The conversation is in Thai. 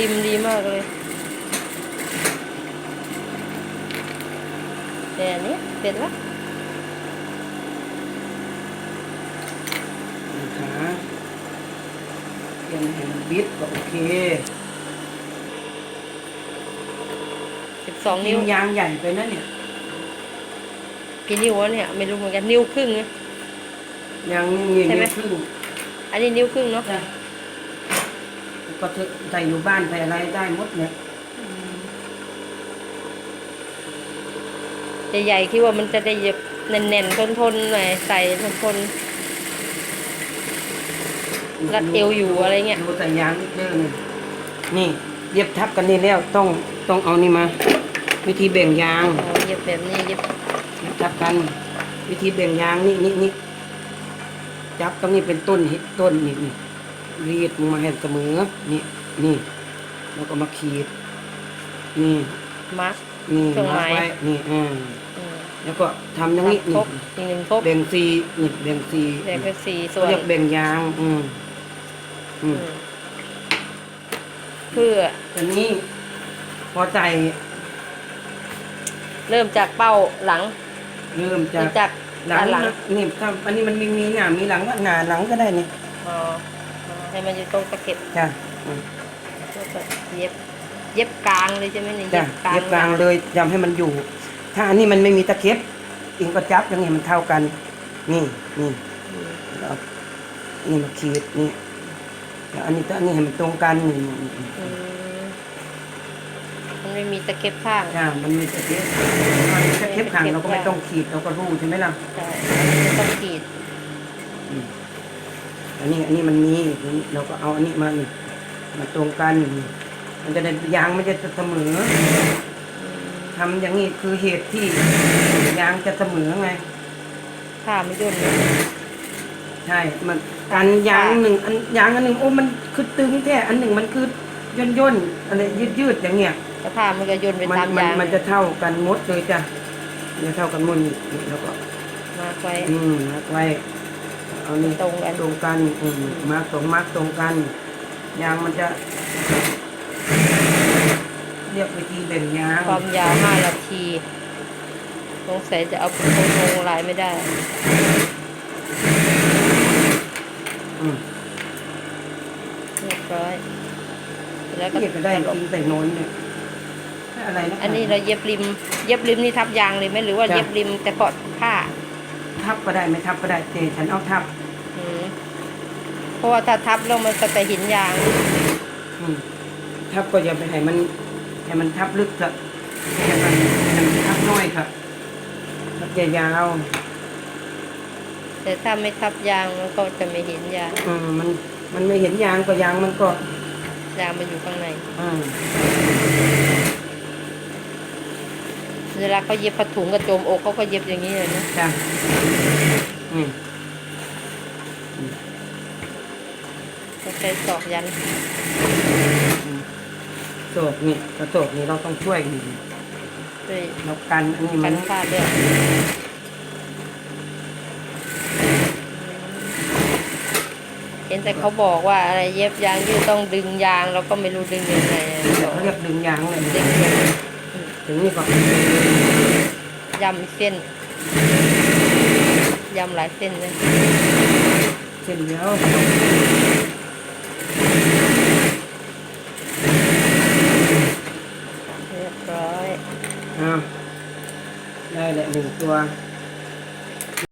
ริมดีมากเลยแต่อันนี้เป็นละนะคะเปลี่ยนแห่งบิดก็โอเคสิบสองนิ้ว ยางใหญ่ไปนะเนี่ย กี่นิ้ววะเนี่ย ไม่รู้เหมือนกันนิ้วครึ่งนะยางนี่มีใช่ไหม นิ้วครึ่งอันนี้นิ้วครึ่งเนาะ จ้ะ ก็จะใส่อยู่บ้านใส่อะไรได้หมดเนี่ยใหญ่ๆคิดว่ามันจะได้เย็บแน่นๆทนๆหน่อยใส่ทนรัดเอวอยู่อะไรเงี้ยดูใส่ยางนิดเดียวนี่นี่เย็บทับกันนี่แล้วต้องต้องเอานี่มา วิธีแบ่งยางๆอ๋อเย็บแบบนี้เย็บเย็บทับกัน วิธีแบ่งยางนี่นี่นี่จับตรงนี้เป็นต้นเห็ดต้นนี่นี่ รีดลงมาให้เสมอ นี่นี่ แล้วก็มาขีด นี่มาร์ก นี่เครื่องหมายไว้นี่อ่าอืมแล้วก็ทำอย่างนี้ครนี่บอีกหนึ่งครบแบ่งสีนี่แบ่งสีแบ่งเป็นสี่ส่เขาวนเรียกแบ่งยาง อืมอือืมมเพื่ออันนี้พอใจเริ่มจากเป้าหลังเริ่มเริ่จากมจากหลังด้านหลังนี่ถ้าอันนี้มันมีมีหน้ามีหลังก็หน้าหลังก็ได้นี่ อ๋อ ให้มันอยู่ตรงตะเข็บจ้ะอืมแล้วก็เย็บ เย็บกลางเลยใช่ไหมเนี่ยจ้ะเย็บกลางเลยจำให้มันอยู่ ถ้าอันนี้มันไม่มีตะเข็บอิงก็จับอย่างนี้มันเท่ากัน นี่นี่อืมแล้วเอานี่มาขีดนี่แล้วอันนี้ตัวอันนี้ให้มันตรงกันนี่นี่นี่อืมมันไม่มีตะเข็บข้างจ้ะมันมีตะเข็บมันมีตะเข็บขังเราก็ไม่ต้องขีดเราก็รู้ใช่ไหมล่ะ ใช่ไม่ต้องกรีด อืม อันนี้อันนี้มันมีอันนี้เราก็เอาอันนี้มานี่มาตรงกันนี่มันจะได้ยางมันจะเสมออืมทำอย่างนี้คือเหตุที่ยางจะเสมอไงผ้าไม่ย่นเลยใช่มันการยางหนึ่งอันยางอันหนึ่งโอ้มันคือตึงแท้อันหนึ่งมันคือย่นย่นๆอะไรยืดยืดๆอย่างเงี้ยแต่ผ้ามันก็ย่นไปมัตามมัยางมันจะเท่ากันหมดเลยจ้ะจะเท่ากันหมดนี่นี่แล้วก็มาไว้อืมมัดไว้ เอานี่ตรงกัน ตรงกันอืมมาร์กสองมาร์กตรงกัน ยางมันจะ เรียกวิธีแบ่งยางความยาวห้านาทีสงสัยจะเอาเป็นโครงๆลายไม่ได้ อืมเรียบร้อย แล้วก็นี่ก็ได้จริงใส่โนนเนี่ยอะไรนะอันนี้เราเย็บริม เย็บริมนี่ทับยางเลยไหมหรือว่าจ้ะเย็บริมแต่พอดผ้า ทับก็ได้ไม่ทับก็ได้แต่ฉันเอาทับอืมเพราะว่าถ้าทับแล้วมันก็จะเหินยาง อืมทับก็อย่าไปให้มันให้มันทับลึกเถอะให้มันให้มันทับน้อยค่ะทับยาวแต่ถ้าไม่ทับยางมันก็จะไม่เห็นยาง ๆอืมมันมันไม่เห็นยางก็ยางมันก็ ยางมันอยู่ข้างใน อืม เวลาเขาเย็บผ้าถุงกระโจมอกเขาก็เย็บอย่างนี้เลยนะจ้ะอืมเขาใช้ศอกยันอืมโศกนี่กระโศกนี่เราต้องช่วยกันด้วยเรากันอันนี้มักันนผ้าด้วยเห็นแต่เขาบอกว่าอะไรเย็บยางยืดต้องดึงยางเราก็ไม่รู้ดึงยังไงอะเดี๋ยวเขาเรียกดึงยางเลยดึงยังไง ถึงนี่ก็ยำเส้นยำหลายเส้นเลยเส้นเดียวเรียบร้อยอ้าวได้แหละหนึ่งตัวอ